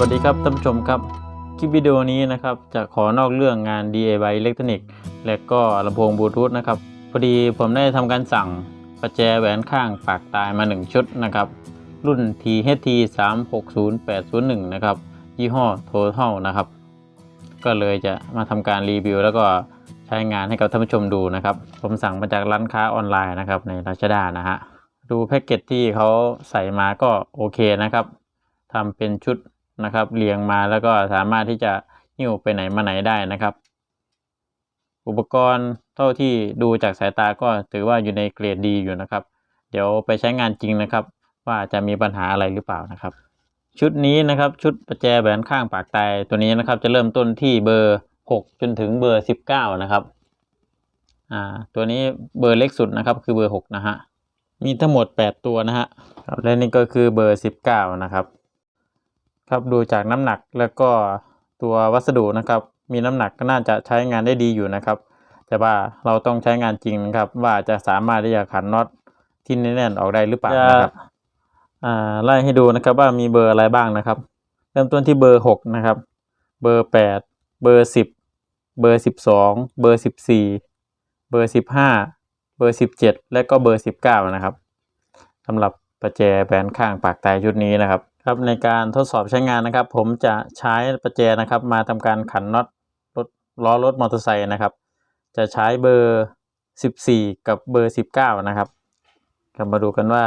สวัสดีครับท่านผู้ชมครับ คลิปวิดีโอนี้นะครับจะขอนอกเรื่องงาน DIY อิเล็กทรอนิกส์และก็ลำโพงบลูทูธนะครับพอดีผมได้ทำการสั่งประแจแหวนข้างปากตายมา 1 ชุดนะครับรุ่น THT 3 6 0 8 0 1 นะครับยี่ห้อ Total นะครับ ก็เลยจะมาทำการรีวิว แล้วก็ใช้งานให้กับท่านผู้ชมดูนะครับ ผมสั่งมาจากร้านค้าออนไลน์นะครับใน Lazada นะฮะดูแพ็กเกจที่เขาใส่มาก็โอเคนะครับทำเป็นชุด นะครับ เรียงมาแล้วก็สามารถที่จะหิ้วไปไหนมาไหนได้นะครับ อุปกรณ์เท่าที่ดูจากสายตาก็ถือว่าอยู่ในเกรดดีอยู่นะครับ เดี๋ยวไปใช้งานจริงนะครับ ว่าจะมีปัญหาอะไรหรือเปล่านะครับ ชุดนี้นะครับชุดประแจแหวนข้างปากตายตัวนี้นะครับ จะเริ่มต้นที่เบอร์ 6 จนถึงเบอร์ 19 นะครับอ่าตัวนี้เบอร์เล็กสุดนะครับ คือเบอร์ 6 นะฮะมีทั้งหมด 8 ตัวนะฮะและนี่ก็คือเบอร์ 19 นะครับ ครับดูจากน้ำหนักแล้วก็ตัววัสดุนะครับ มีน้ำหนักก็น่าจะใช้งานได้ดีอยู่นะครับ แต่ว่าเราต้องใช้งานจริงนะครับ ว่าจะสามารถที่จะขันน็อตที่แน่นๆออกได้หรือเปล่านะครับอ่าไล่ให้ดูนะครับว่ามีเบอร์อะไรบ้างนะครับ เริ่มต้นที่เบอร์หกนะครับ เบอร์แปดเบอร์สิบเบอร์สิบสองเบอร์สิบสี่เบอร์สิบห้าเบอร์สิบเจ็ดและก็เบอร์สิบเก้านะครับสำหรับประแจแบนข้างปากตายชุดนี้นะครับ ครับในการทดสอบใช้งานนะครับ ผมจะใช้ประแจนะครับ มาทำการขันน็อตรถล้อรถมอเตอร์ไซค์นะครับ จะใช้เบอร์สิบสี่กับเบอร์สิบเก้านะครับก็มาดูกันว่า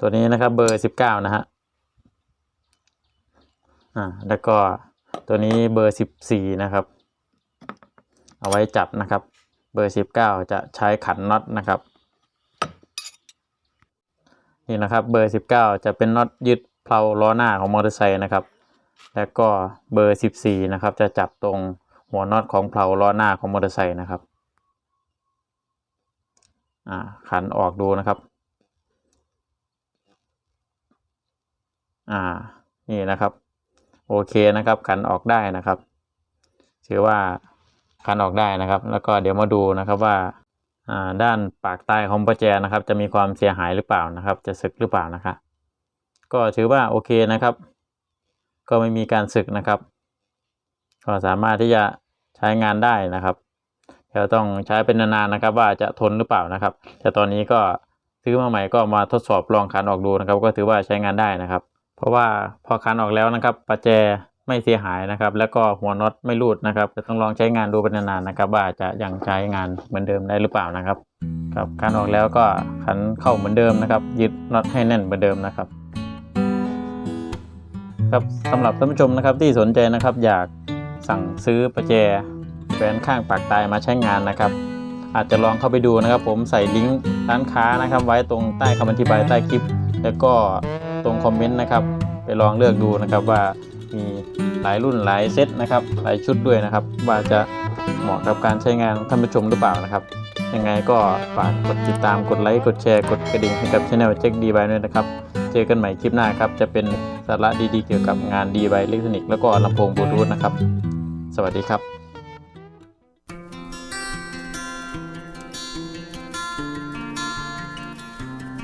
ตัวนี้นะครับเบอร์สิบเก้านะฮะอ่าแล้วก็ตัวนี้เบอร์สิบสี่นะครับ เอาไว้จับนะครับ เบอร์สิบเก้าจะใช้ขันน็อตนะครับนี่นะครับเบอร์สิบเก้าจะเป็นน็อตยึด เพลาล้อหน้าของมอเตอร์ไซค์นะครับ แล้วก็เบอร์สิบสี่นะครับ จะจับตรงหัวน็อตของเพลาล้อหน้าของมอเตอร์ไซค์นะครับขันออกดูนะครับ อ่า นี่นะครับ โอเคนะครับ ขันออกได้นะครับ ถือว่าขันออกได้นะครับ แล้วก็เดี๋ยวมาดูนะครับว่าอ่าด้านปากใต้ของประแจนะครับ จะมีความเสียหายหรือเปล่านะครับ จะสึกหรือเปล่านะครับ ก็ถือว่าโอเคนะครับ ก็ไม่มีการสึกนะครับ ก็สามารถที่จะใช้งานได้นะครับเดี๋ยวต้องใช้เป็นนานๆนะครับ ว่าจะทนหรือเปล่านะครับ แต่ตอนนี้ก็ซื้อมาใหม่ก็มาทดสอบลองคันออกดูนะครับ ก็ถือว่าใช้งานได้นะครับ เพราะว่าพอคันออกแล้วนะครับประแจไม่เสียหายนะครับ แล้วก็หัวน็อตไม่รูดนะครับจะต้องลองใช้งานดูเป็นนานๆนะครับ ว่าจะยังใช้งานเหมือนเดิมได้หรือเปล่านะครับครับการออกแล้วก็ขันเข้าเหมือนเดิมนะครับ ยึดน็อตให้แน่นเหมือนเดิมนะครับ ครับสำหรับท่านผู้ชมนะครับที่สนใจนะครับอยากสั่งซื้อประแจแหวนข้างปากตายมาใช้งานนะครับ อาจจะลองเข้าไปดูนะครับ ผมใส่ลิงก์ร้านค้านะครับ ไว้ตรงใต้คำอธิบายใต้คลิป แล้วก็ตรงคอมเมนต์นะครับ ไปลองเลือกดูนะครับว่ามีหลายรุ่นหลายเซตนะครับหลายชุดด้วยนะครับ ว่าจะเหมาะกับการใช้งานท่านผู้ชมหรือเปล่านะครับ ยังไงก็ฝากกดติดตามกดไลค์กดแชร์กดกระดิ่งให้กับช่องเจ็คดีไว้ด้วยนะครับ เจอกันใหม่คลิปหน้าครับจะเป็น สาระดีๆเกี่ยวกับงานดีไวอิเล็กทรอนิกส์แล้วก็ลำโพงบลูทูธนะครับ สวัสดีครับ